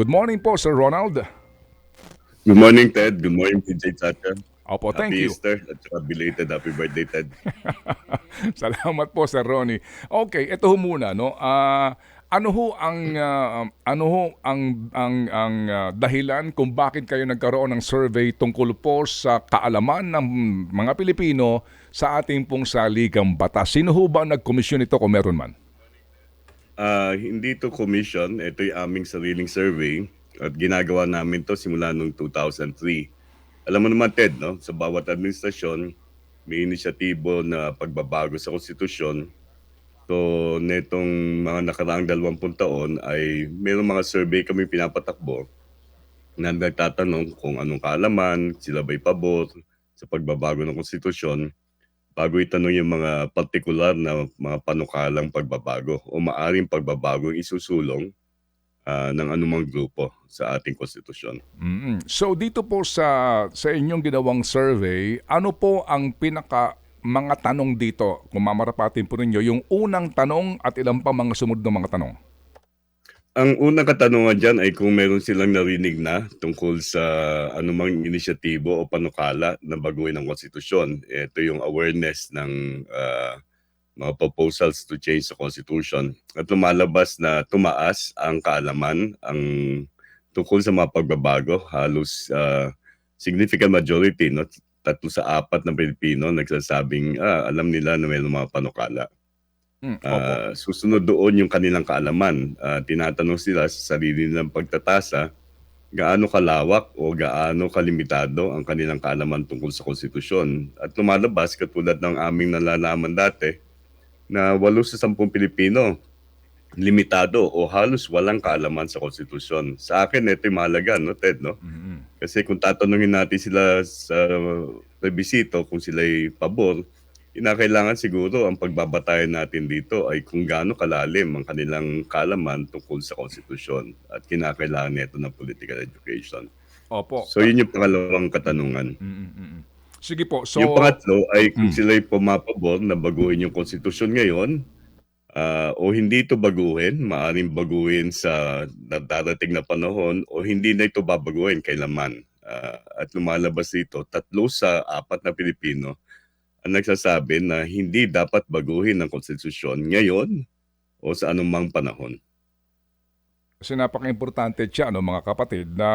Good morning po, Sir Ronald. Good morning, Ted. Good morning, PJ Chacha. Opo, thank happy you. Easter at saka belated happy birthday, Ted. Salamat po, Sir Ronnie. Okay, ito ho muna, no? Ah, ano ho ang ah, ano ho ang ang ang ah, dahilan kung bakit kayo nagkaroon ng survey tungkol po sa kaalaman ng mga Pilipino sa ating pong saligang batas? Sino ho ba nagkomisyon ito kung meron man? Ah, hindi to commission, ito yung aming sariling survey at ginagawa namin to simula noong 2003. Alam mo naman, Ted, no? sa bawat administrasyon, may inisyatibo na pagbabago sa konstitusyon. So, netong mga nakaraang 20 taon ay mayroong mga survey kami pinapatakbo na nagtatanong kung anong kaalaman, sila ba'y pabor sa pagbabago ng konstitusyon bago itanong yung mga partikular na mga panukalang pagbabago o maaring pagbabago isusulong ah, ng anumang grupo sa ating konstitusyon. mm So dito po sa sa inyong ginawang survey, ano po ang pinaka mga tanong dito? Kung mamarapatin po ninyo, yung unang tanong at ilan pa mga sumunod na mga tanong. Ang unang katanungan dyan ay kung meron silang narinig na tungkol sa anumang inisyatibo o panukala na baguhin ang konstitusyon. Ito yung awareness ng ah, mga proposals to change the constitution. At lumalabas na tumaas ang kaalaman ang tungkol sa mga pagbabago. Halos ah, significant majority, no? tatlo sa apat na Pilipino nagsasabing ah, alam nila na mayroong mga panukala. Mm, opo. Ah, susunod doon yung kanilang kaalaman. Ah, tinatanong sila sa sarili nilang pagtatasa gaano kalawak o gaano kalimitado ang kanilang kaalaman tungkol sa konstitusyon. At lumalabas katulad ng aming nalalaman dati na 8 sa 10 Pilipino limitado o halos walang kaalaman sa konstitusyon. Sa akin, ito yung mahalaga, no, Ted, no? Mm-mm. Kasi kung tatanungin natin sila sa plebisito kung sila'y pabor, kinakailangan siguro ang pagbabatayan natin dito ay kung gaano kalalim ang kanilang kalaman tungkol sa konstitusyon at kinakailangan nito ng political education. Opo. So yun yung pangalawang katanungan. Mm, mm, mm. Sige po. So yung pangatlo ay kung Mm. sila'y pumapabor na baguhin yung konstitusyon ngayon ah, o hindi ito baguhin, maaaring baguhin sa darating na panahon o hindi na ito babaguhin kailanman. Ah, at lumalabas dito, tatlo sa apat na Pilipino ang nagsasabi na hindi dapat baguhin ang konstitusyon ngayon o sa anumang panahon. kasi napaka-importante siya no mga kapatid na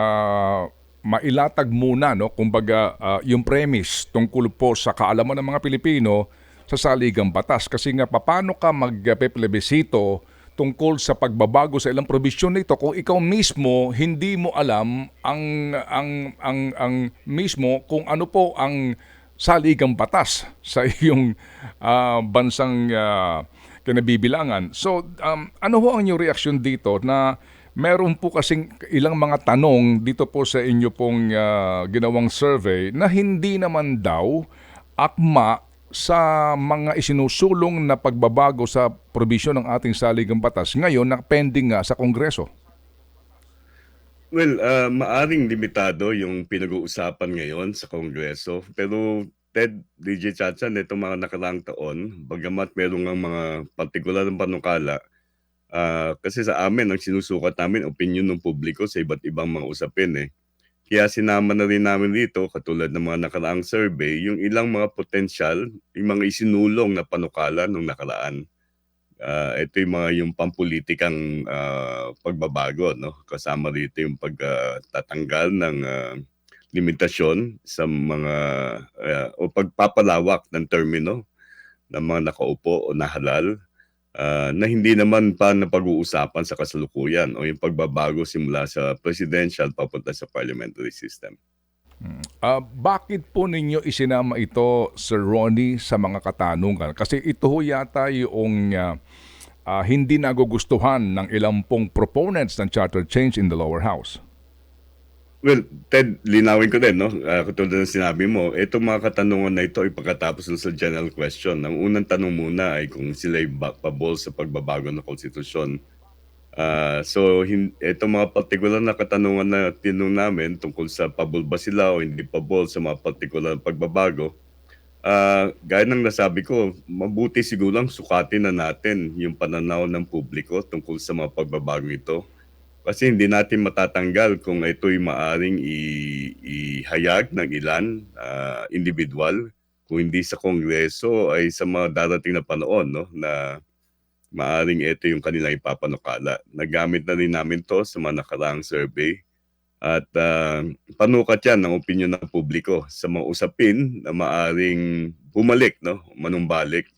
mailatag muna no kumbaga ah, yung premise tungkol po sa kaalaman ng mga Pilipino sa saligang batas kasi nga paano ka magpeplebisito tungkol sa pagbabago sa ilang probisyon nito kung ikaw mismo hindi mo alam ang ang ang ang mismo kung ano po ang saligang batas sa iyong ah, bansang ah, kinabibilangan. So, um, ano ho ang inyong reaksyon dito na meron po kasing ilang mga tanong dito po sa inyo pong ah, ginawang survey na hindi naman daw akma sa mga isinusulong na pagbabago sa probisyon ng ating saligang batas ngayon na pending nga sa Kongreso. Well, ah, maaring limitado yung pinag-uusapan ngayon sa Kongreso. Pero Ted, DJ Chacha, nitong mga nakaraang taon, bagamat merong ang mga partikular ng panukala, ah, kasi sa amin, ang sinusukat namin, opinion ng publiko sa iba't ibang mga usapin eh. Kaya sinama na rin namin dito, katulad ng mga nakaraang survey, yung ilang mga potensyal, yung mga isinulong na panukala nung nakaraan. Ah, ito yung mga yung pampulitikang ah, pagbabago no kasama dito yung pagtatanggal ng ah, limitasyon sa mga ah, o pagpapalawak ng termino ng mga nakaupo o nahalal ah, na hindi naman pa napag-uusapan sa kasalukuyan o yung pagbabago simula sa presidential papunta sa parliamentary system. Ah, bakit po ninyo isinama ito, Sir Ronnie, sa mga katanungan? Kasi ito ho yata yung ah, ah, hindi nagugustuhan ng ilang pong proponents ng charter change in the lower house. Well, Ted, linawin ko din, no? Ah, katulad ng sinabi mo, itong mga katanungan na ito ay pagkatapos sa general question. Ang unang tanong muna ay kung sila ay pabol sa pagbabago ng konstitusyon. Ah, so, hin- itong mga particular na katanungan na tinong namin tungkol sa pabol ba sila o hindi pabol sa mga particular na pagbabago, ah, gaya ng nasabi ko, mabuti siguro lang sukatin na natin yung pananaw ng publiko tungkol sa mga pagbabago ito. Kasi hindi natin matatanggal kung ito'y maaring i- ihayag ng ilan ah, individual kung hindi sa kongreso ay sa mga darating na panahon no na maaring ito yung kanilang ipapanukala. Nagamit na rin namin to sa mga nakaraang survey at ah, panukat yan ng opinion ng publiko sa mga usapin na maaring bumalik, no? manumbalik,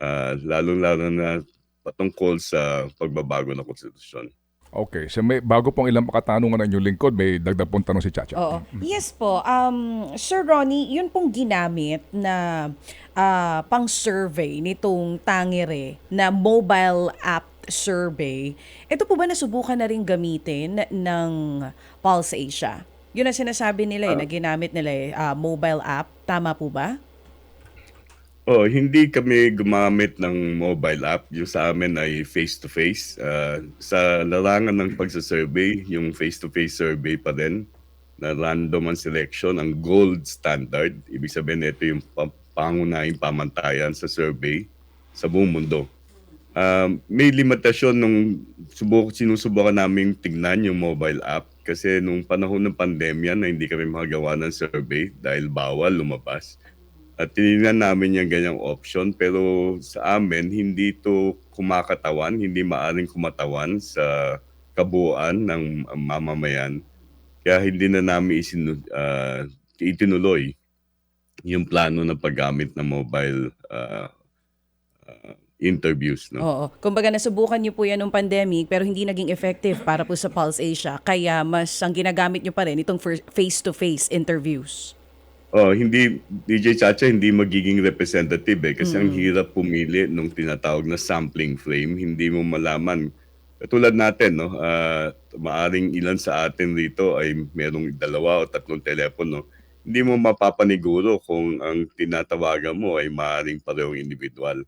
ah, lalong-lalo na patungkol sa pagbabago ng konstitusyon. Okay, so may, bago pong ilang katanungan ng inyong lingkod, may dagdag pong tanong si Chacha. Oo. Yes po. Um, Sir Ronnie, yun pong ginamit na ah, pang-survey nitong Tangere na mobile app survey. Ito po ba nasubukan na rin gamitin ng Pulse Asia? Yun ang sinasabi nila eh, na ginamit nila eh, ah, mobile app. Tama po ba? Oh, hindi kami gumamit ng mobile app. Yung sa amin ay face-to-face. Ah, sa larangan ng pagsasurvey, yung face-to-face survey pa din na random ang selection, ang gold standard. Ibig sabihin, ito yung pa- pangunahing pamantayan sa survey sa buong mundo. Um, may limitasyon nung subuk sinusubukan naming tignan yung mobile app kasi nung panahon ng pandemya na hindi kami makagawa ng survey dahil bawal lumabas. At tinignan namin yung ganyang option pero sa amin hindi to kumakatawan, hindi maaring kumatawan sa kabuuan ng mamamayan. Kaya hindi na namin isinu, ah, itinuloy yung plano ng paggamit ng mobile ah, interviews. No? Oo. Kumbaga nasubukan niyo po yan nung pandemic pero hindi naging effective para po sa Pulse Asia. Kaya mas ang ginagamit niyo pa rin itong face-to-face interviews. Oh, hindi DJ Chacha hindi magiging representative eh kasi ang hirap pumili nung tinatawag na sampling frame, hindi mo malaman. Katulad natin, no, ah, maaring ilan sa atin rito ay merong dalawa o tatlong telepono. Hindi mo mapapaniguro kung ang tinatawagan mo ay maaring parehong individual.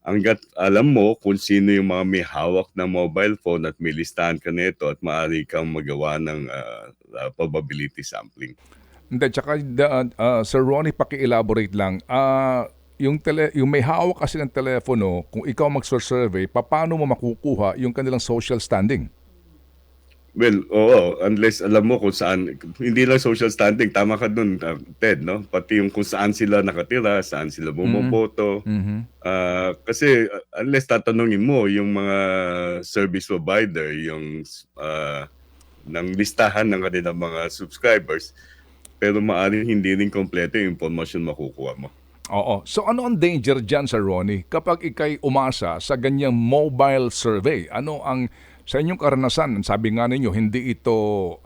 Hanggat alam mo kung sino yung mga may hawak na mobile phone at may listahan ka nito at maaari kang magawa ng ah, probability sampling. Hindi, tsaka da- ah, Sir Ronnie, paki-elaborate lang. Ah, yung, tele, yung may hawak kasi ng telepono, kung ikaw mag-survey, paano mo makukuha yung kanilang social standing? Well, oo, unless alam mo kung saan, hindi lang social standing, tama ka dun, uh, Ted, no? Pati yung kung saan sila nakatira, saan sila bumoboto. Mhm. Ah, kasi uh, unless tatanungin mo yung mga service provider, yung ah, ng listahan ng kanilang mga subscribers, pero maaaring hindi rin kompleto yung information makukuha mo. Oo. So ano ang danger dyan, Sir Ronnie, kapag ikay umasa sa ganyang mobile survey? Ano ang sa inyong karanasan, sabi nga ninyo, hindi ito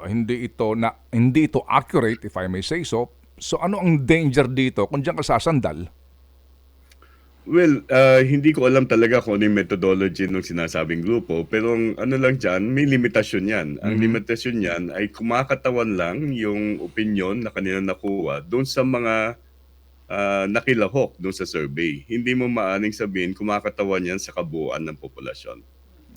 hindi ito na hindi ito accurate if I may say so. So ano ang danger dito kung diyan ka sasandal? Well, ah, hindi ko alam talaga kung ano yung methodology ng sinasabing grupo, pero ang ano lang dyan, may limitasyon yan. Ang limitasyon yan ay kumakatawan lang yung opinion na kanila nakuha doon sa mga ah, nakilahok doon sa survey. Hindi mo maaring sabihin kumakatawan yan sa kabuuan ng populasyon.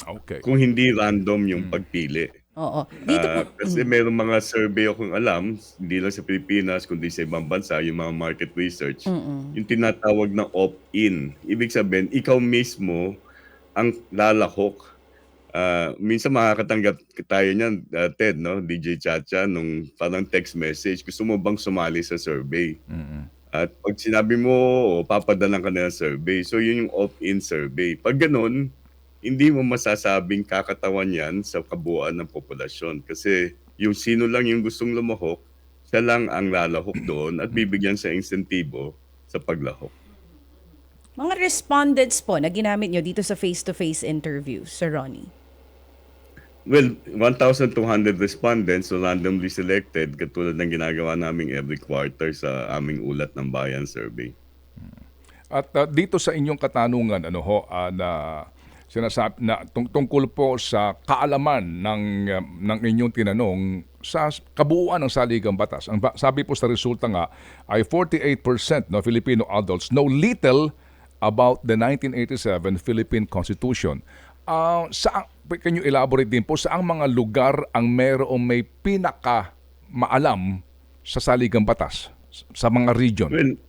Okay. Kung hindi random yung pagpili. Oo. Dito po, Ah, kasi mayroong mga survey akong alam, hindi lang sa Pilipinas, kundi sa ibang bansa, yung mga market research, yung tinatawag na opt-in. Ibig sabihin, ikaw mismo ang lalahok. Ah, minsan makakatanggap tayo niyan, ah, Ted, no? DJ Chacha, nung parang text message, gusto mo bang sumali sa survey? At pag sinabi mo, o papadalan ka na ng survey. So, yun yung opt-in survey. Pag ganun, hindi mo masasabing kakatawan yan sa kabuuan ng populasyon. Kasi yung sino lang yung gustong lumahok, siya lang ang lalahok doon at bibigyan sa insentibo sa paglahok. mga respondents po na ginamit nyo dito sa face-to-face interviews, Sir Ronnie. Well, 1,200 respondents so randomly selected katulad ng ginagawa naming every quarter sa aming ulat ng bayan survey. At uh, dito sa inyong katanungan ano ho ah, na sinasabi na tung- tungkol po sa kaalaman ng uh, ng inyong tinanong sa kabuuan ng saligang batas. Ang sabi po sa resulta nga ay 48% no Filipino adults know little about the 1987 Philippine Constitution. Ah, sa can you elaborate din po saang mga lugar ang mayroong may pinaka maalam sa saligang batas sa mga region? Well,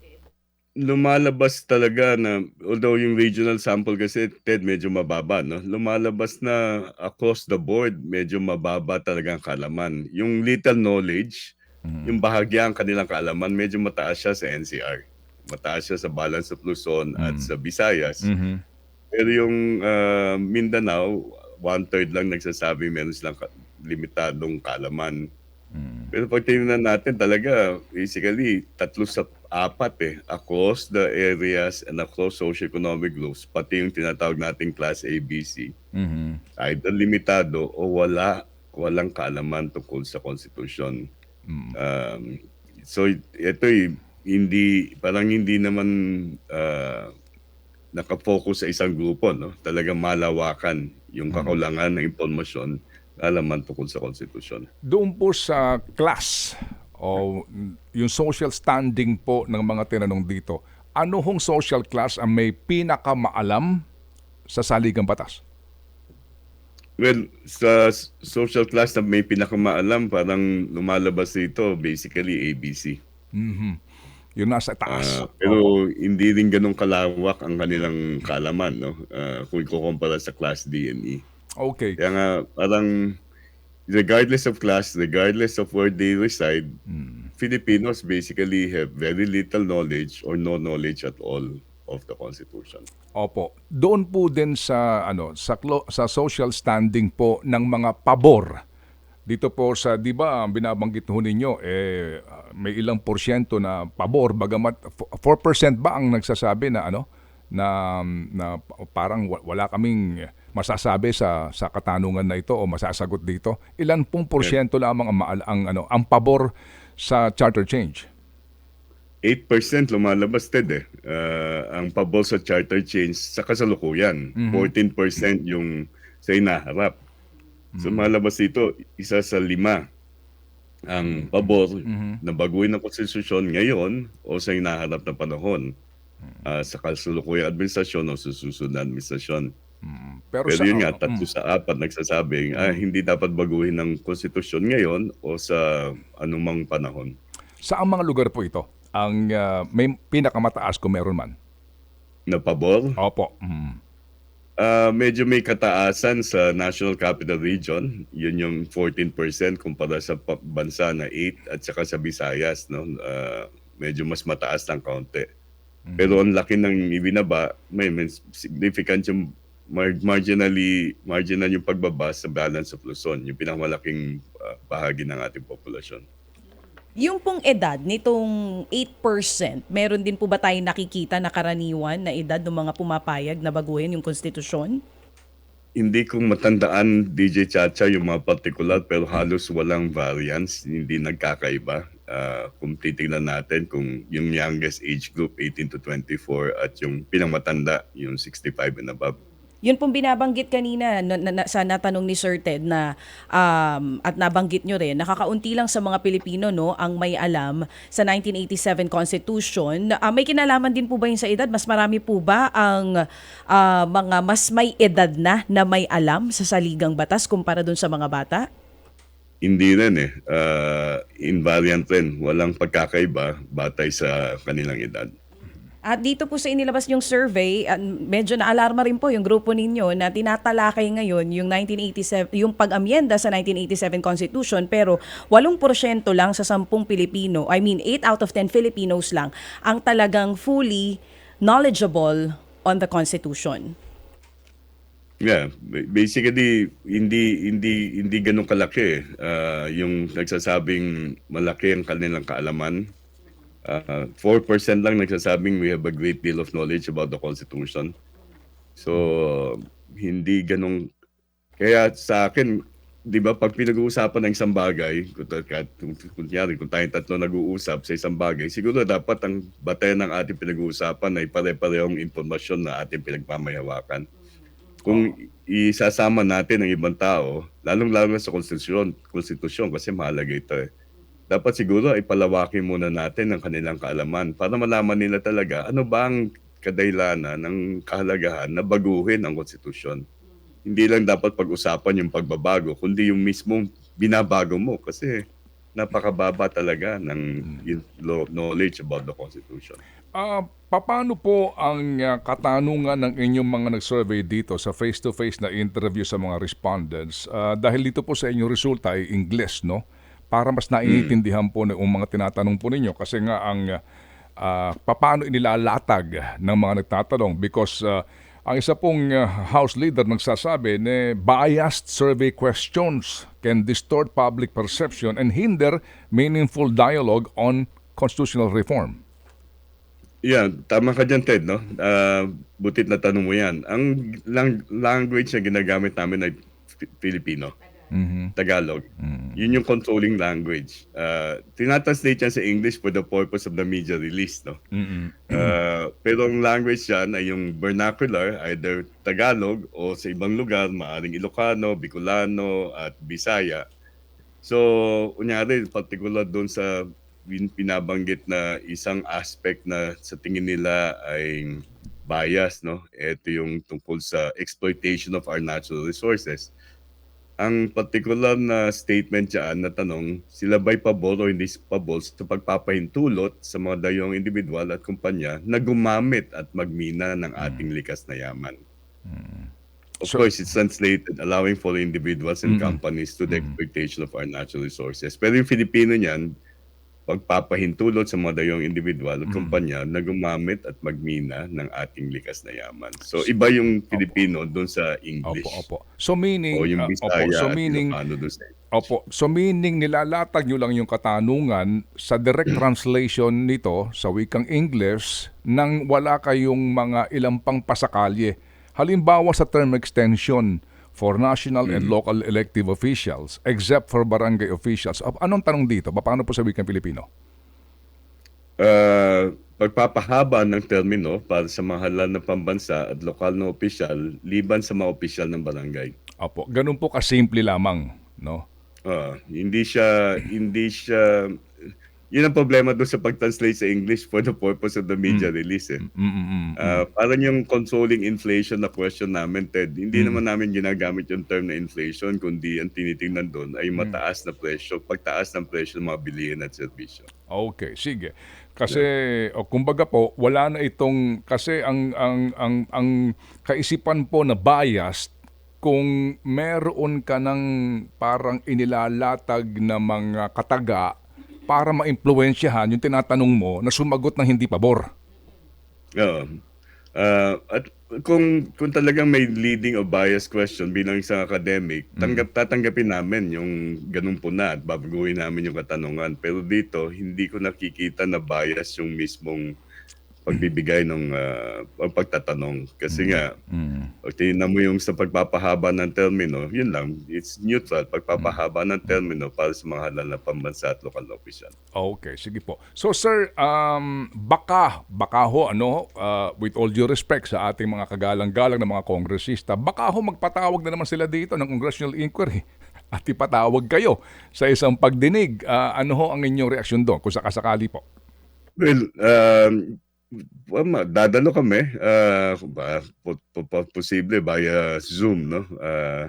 lumalabas talaga na although yung regional sample kasi Ted medyo mababa no. Lumalabas na across the board medyo mababa talaga ang kaalaman. Yung little knowledge, yung bahagya ang kanilang kaalaman medyo mataas siya sa NCR. Mataas siya sa Balance of Luzon at Mm. sa Visayas. Mhm. Pero yung ah, Mindanao, one-third lang nagsasabi meron silang ka- limitadong kaalaman. Mm. Pero pag tinignan natin talaga, basically, tatlo sa apat eh, across the areas and across socioeconomic groups, pati yung tinatawag nating class ABC, Mhm. either limitado o wala, walang kaalaman tungkol sa konstitusyon. Mm. Um, so ito hindi parang hindi naman ah, nakafocus sa isang grupo no talagang malawakan yung kakulangan ng impormasyon alaman tungkol sa konstitusyon Doon po sa class o yung social standing po ng mga tinanong dito, ano hong social class ang may pinakamaalam sa saligang batas? well sa social class na may pinakamaalam parang lumalabas dito basically ABC Mhm. Yung nasa taas. Ah, pero hindi rin ganun kalawak ang kanilang kaalaman no Ah, kung ikukumpara sa class D and E Okay. Kaya nga, parang regardless of class, regardless of where they reside, Filipinos basically have very little knowledge or no knowledge at all of the Constitution. Opo. Doon po din sa ano sa sa social standing po ng mga pabor. Dito po sa 'di ba ang binabanggit ho ninyo eh may ilang porsyento na pabor bagamat f- 4% ba ang nagsasabi na ano na na parang wa- wala kaming masasabi sa sa katanungan na ito o masasagot dito. Ilan pong porsyento lamang ang, maal- ang ano ang pabor sa charter change? 8% lumalabas, Ted, eh. Ah, ang pabor sa charter change sa kasalukuyan. 14% yung sa inaharap. So malabas dito, isa sa lima ang pabor na baguhin ang konstitusyon ngayon o sa inaharap na panahon ah, sa kasalukuyang administrasyon o sa susunod na administrasyon. Pero, Pero sa yun nga, Mm. tatlo sa apat nagsasabing ah, hindi dapat baguhin ng konstitusyon ngayon o sa anumang panahon. Saang mga lugar po ito ang ah, may pinakamataas kung meron man? Na pabor, Opo. Mm. ah, medyo may kataasan sa National Capital Region. Yun yung 14% kumpara sa pa- bansa na 8 at saka sa Visayas. No? Ah, medyo mas mataas ng kaunti. Pero ang laki ng ibinaba, may, may significant yung mar- marginally marginal yung pagbaba sa balance of Luzon, yung pinakamalaking ah, bahagi ng ating populasyon. Yung pong edad nitong 8%, meron din po ba tayong nakikita na karaniwan na edad ng mga pumapayag na baguhin yung konstitusyon? Hindi ko matandaan DJ Chacha yung mga particular pero halos walang variance, hindi nagkakaiba. Ah, kung titingnan natin kung yung youngest age group 18 to 24 at yung pinangmatanda yung 65 and above. Yun pong binabanggit kanina na, na- na- sa natanong ni Sir Ted na um, at nabanggit nyo rin, nakakaunti lang sa mga Pilipino no ang may alam sa 1987 Constitution. Ah, may kinalaman din po ba yun sa edad? Mas marami po ba ang ah, mga mas may edad na na may alam sa saligang batas kumpara dun sa mga bata? Hindi rin eh. Ah, invariant rin. Walang pagkakaiba batay sa kanilang edad. At dito po sa inilabas yung survey, medyo na-alarma rin po yung grupo ninyo na tinatalakay ngayon yung 1987 yung pag-amyenda sa 1987 Constitution pero 8% lang sa 10 Pilipino, I mean 8 out of 10 Filipinos lang ang talagang fully knowledgeable on the Constitution. Yeah, ba- basically hindi hindi hindi ganun kalaki eh. Ah, yung nagsasabing malaki ang kanilang kaalaman. Ah, 4% lang nagsasabing we have a great deal of knowledge about the Constitution. So hindi ganun kaya sa akin, 'di ba, pag pinag-uusapan ng isang bagay, kunyari, kung tayong tatlo nag-uusap sa isang bagay, siguro dapat ang batayan ng ating pinag-uusapan ay pare-parehong impormasyon na ating pinagmamayawakan kung isasama natin ang ibang tao, lalong-lalo sa konstitusyon, konstitusyon kasi mahalaga ito eh. Dapat siguro ay palawakin muna natin ang kanilang kaalaman para malaman nila talaga ano ba ang kadahilanan ng kahalagahan na baguhin ang konstitusyon. Hindi lang dapat pag-usapan yung pagbabago, kundi yung mismong binabago mo kasi napakababa talaga ng knowledge about the Constitution. Ah, paano po ang ah, katanungan ng inyong mga nag-survey dito sa face-to-face na interview sa mga respondents? Ah, dahil dito po sa inyong resulta ay Ingles, no? Para mas naiintindihan po ng mga tinatanong po ninyo kasi nga ang ah, paano inilalatag ng mga nagtatanong because ah, ang isa pong ah, House Leader nagsasabi na biased survey questions can distort public perception and hinder meaningful dialogue on constitutional reform. Yan, tama ka dyan, Ted, no? Ah, butit na tanong mo yan. Ang lang- language na ginagamit namin ay Fi- Filipino. Tagalog. Yun yung controlling language. Uh, tinatranslate yan sa English for the purpose of the media release, no? Uh, pero ang language yan ay yung vernacular, either Tagalog o sa ibang lugar, maaring Ilocano, Bicolano, at Bisaya. So, kunyari, particular doon sa pin- pinabanggit na isang aspect na sa tingin nila ay bias, no? Ito yung tungkol sa exploitation of our natural resources. Ang particular na statement dyan na tanong, sila ba'y pabor o hindi pabor sa pagpapahintulot sa mga dayong individual at kumpanya na gumamit at magmina ng ating likas na yaman? Of So- course, it's translated allowing for individuals and companies to the exploitation of our natural resources. Pero yung Filipino niyan, pagpapahintulot sa mga dayong individual at kumpanya na gumamit at magmina ng ating likas na yaman. So, iba yung Filipino doon sa English. Opo, opo. So meaning, O yung ah, Bisaya opo, so meaning, Ilocano doon sa opo, so meaning nilalatag nyo lang yung katanungan sa direct translation nito sa wikang English nang wala kayong mga ilang pang pasakalye. Halimbawa sa term extension for national and local elective officials except for barangay officials. Anong tanong dito? Paano po sa wikang Pilipino? Uh, pagpapahaba ng termino para sa mga halal na pambansa at lokal na opisyal liban sa mga opisyal ng barangay. Opo, ganun po kasimple lamang, no? Ah, hindi siya hindi siya yun ang problema doon sa pag-translate sa English for the purpose of the media release. Eh. Mm-mm. Ah, parang yung controlling inflation na question namin, Ted, hindi naman namin ginagamit yung term na inflation, kundi ang tinitingnan doon ay mataas na presyo, pagtaas ng presyo ng mga bilihin at serbisyo. Okay, sige. Kasi o kumbaga po wala na itong kasi ang ang ang ang kaisipan po na biased kung meron ka ng parang inilalatag na mga kataga para maimpluwensyahan yung tinatanong mo na sumagot ng hindi pabor. Oo. Ah, at kung kung talagang may leading o bias question bilang isang academic, tanggap tatanggapin namin yung ganun po na at babaguhin namin yung katanungan. Pero dito, hindi ko nakikita na bias yung mismong pagbibigay ng ah, pagtatanong. Kasi nga, pag tinignan mo yung sa pagpapahaba ng termino, yun lang, it's neutral. Pagpapahaba ng termino para sa mga halal na pambansa at lokal na opisyal. Okay, sige po. So sir, um, baka, baka ho, ano, uh, with all due respect sa ating mga kagalang-galang na mga kongresista, baka ho magpatawag na naman sila dito ng congressional inquiry at ipatawag kayo sa isang pagdinig. Ah, ano ho ang inyong reaksyon doon kung sakasakali po? Well, um, dadalo kami, po- posible via Zoom, no? Ah,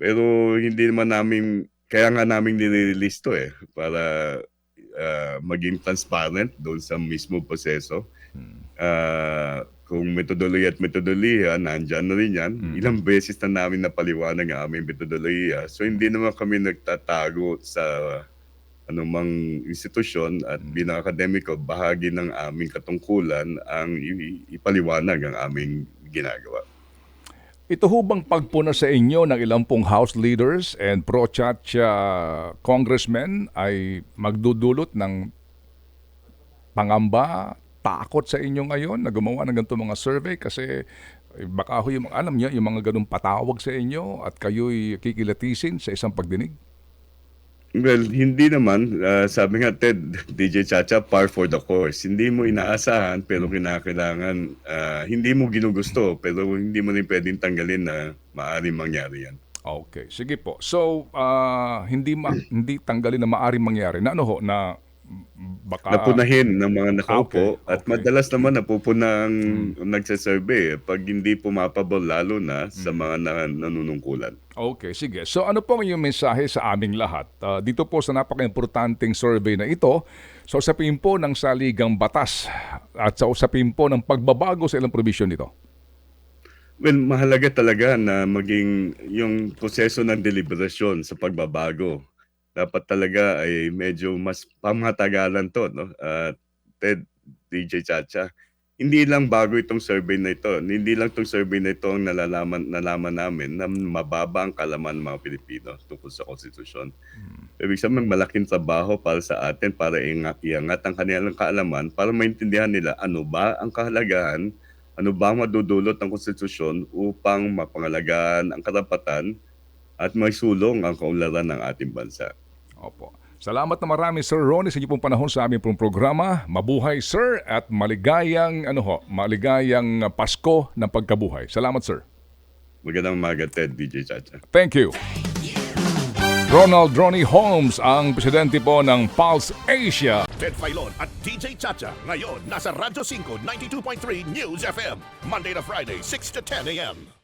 pero hindi naman namin, kaya nga namin nire-release to eh, para ah, maging transparent doon sa mismo proseso. Ah, kung metodolohiya at metodolohiya, nandyan na rin yan. Ilang beses na namin napaliwanag ang aming metodolohiya. So hindi naman kami nagtatago sa anumang institusyon at bilang akademiko, bahagi ng aming katungkulan ang ipaliwanag ang aming ginagawa. Ito ho bang pagpuna sa inyo ng ilang pong House leaders and pro-chacha congressmen ay magdudulot ng pangamba, takot sa inyo ngayon na gumawa ng ganito mga survey kasi eh, baka ho yung alam niyo yung mga ganung patawag sa inyo at kayo'y kikilatisin sa isang pagdinig. Well, hindi naman. Ah, sabi nga, Ted, DJ Chacha, par for the course. Hindi mo inaasahan pero kinakailangan, ah, hindi mo ginugusto pero hindi mo rin pwedeng tanggalin na maaaring mangyari yan. Okay, sige po. So, ah, hindi ma- hindi tanggalin na maaring mangyari na ano ho na baka napunahin ng mga nakaupo Okay, at okay. madalas naman napupuna ang nagsasurvey pag hindi pumapabol lalo na sa mga na- nanunungkulan. Okay, sige. So ano po ang iyong mensahe sa aming lahat? Ah, dito po sa napaka-importanting survey na ito, sa usapin po ng saligang batas at sa usapin po ng pagbabago sa ilang provision nito. Well, mahalaga talaga na maging yung proseso ng deliberasyon sa pagbabago. Dapat talaga ay medyo mas pamatagalan to, no? At Ted, DJ Chacha, hindi lang bago itong survey na ito. Hindi lang itong survey na ito ang nalalaman, nalaman namin na mababa ang kalaman ng mga Pilipino tungkol sa konstitusyon. Ibig sabihin, malaking trabaho para sa atin para iangat, iangat ang kanilang kaalaman para maintindihan nila ano ba ang kahalagahan ano ba ang madudulot ng konstitusyon upang mapangalagaan ang karapatan at may sulong ang kaunlaran ng ating bansa. Opo. Salamat na marami Sir Ronnie sa inyong pong panahon sa aming pong programa. Mabuhay Sir at maligayang ano ho, maligayang Pasko ng pagkabuhay. Salamat Sir. Magandang umaga, Ted, DJ Chacha. Thank you. Ronald Ronnie Holmes ang presidente po ng Pulse Asia. Ted Filon at DJ Chacha. Ngayon, nasa Radyo 5, 92.3 News FM. Monday to Friday, 6 to 10 a.m.